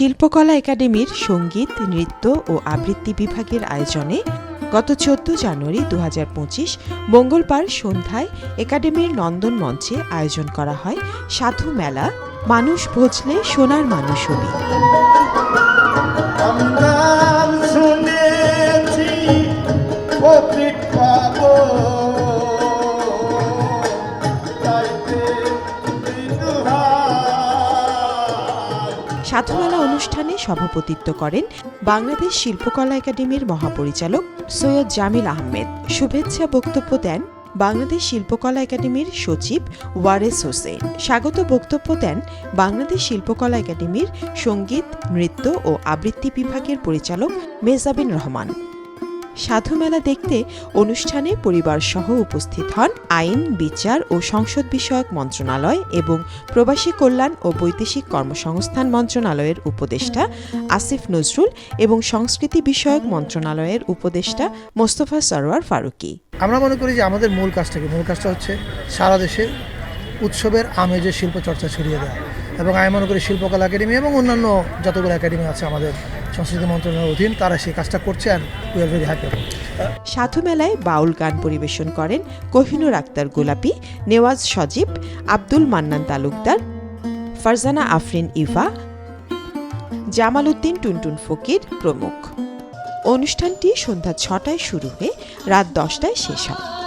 শিল্পকলা একাডেমির সংগীত, নৃত্য ও আবৃত্তি বিভাগের আয়োজনে গত চোদ্দ জানুয়ারি দু হাজার পঁচিশ মঙ্গলবার সন্ধ্যায় একাডেমির নন্দন মঞ্চে আয়োজন করা হয় সাধু মেলা, মানুষ ভোজলে সোনার মানুষ হবি সাধুমেলা অনুষ্ঠানে সভাপতিত্ব করেন বাংলাদেশ শিল্পকলা একাডেমির মহাপরিচালক সৈয়দ জামিল আহমেদ। শুভেচ্ছা বক্তব্য দেন বাংলাদেশ শিল্পকলা একাডেমির সচিব ওয়ারেস হোসেন। স্বাগত বক্তব্য দেন বাংলাদেশ শিল্পকলা একাডেমির সংগীত, নৃত্য ও আবৃত্তি বিভাগের পরিচালক মেজাবিন রহমান। সাধু মেলা দেখতে অনুষ্ঠানে পরিবার সহ উপস্থিত হন আইন, বিচার ও সংসদ বিষয়ক মন্ত্রণালয় এবং প্রবাসী কল্যাণ ও বৈদেশিক কর্মসংস্থান মন্ত্রণালয়ের উপদেষ্টা আসিফ নজরুল এবং সংস্কৃতি বিষয়ক মন্ত্রণালয়ের উপদেষ্টা মোস্তফা সরোয়ার ফারুকী। আমরা মনে করি যে আমাদের মূল কাজটা কি? মূল কাজটা হচ্ছে সারা দেশে উৎসবের আমেজে শিল্প চর্চা ছড়িয়ে দেওয়া। এবং আমি মনে করি শিল্পকলা একাডেমি এবং অন্যান্য যতগুলো একাডেমি আছে আমাদের সংস্কৃতি মন্ত্রণালয়ের অধীন তারা সেই কাজটা করছে সাধু মেলায় বাউল গান পরিবেশন করেন কোহিনুর আক্তার গোলাপি, নেওয়াজ সজীব, আব্দুল মান্নান তালুকদার, ফারজানা আফরিন ইভা জামাল উদ্দিন টুনটুন ফকির প্রমুখ। অনুষ্ঠানটি সন্ধ্যা ছটায় শুরু হয়ে রাত দশটায় শেষ হয়।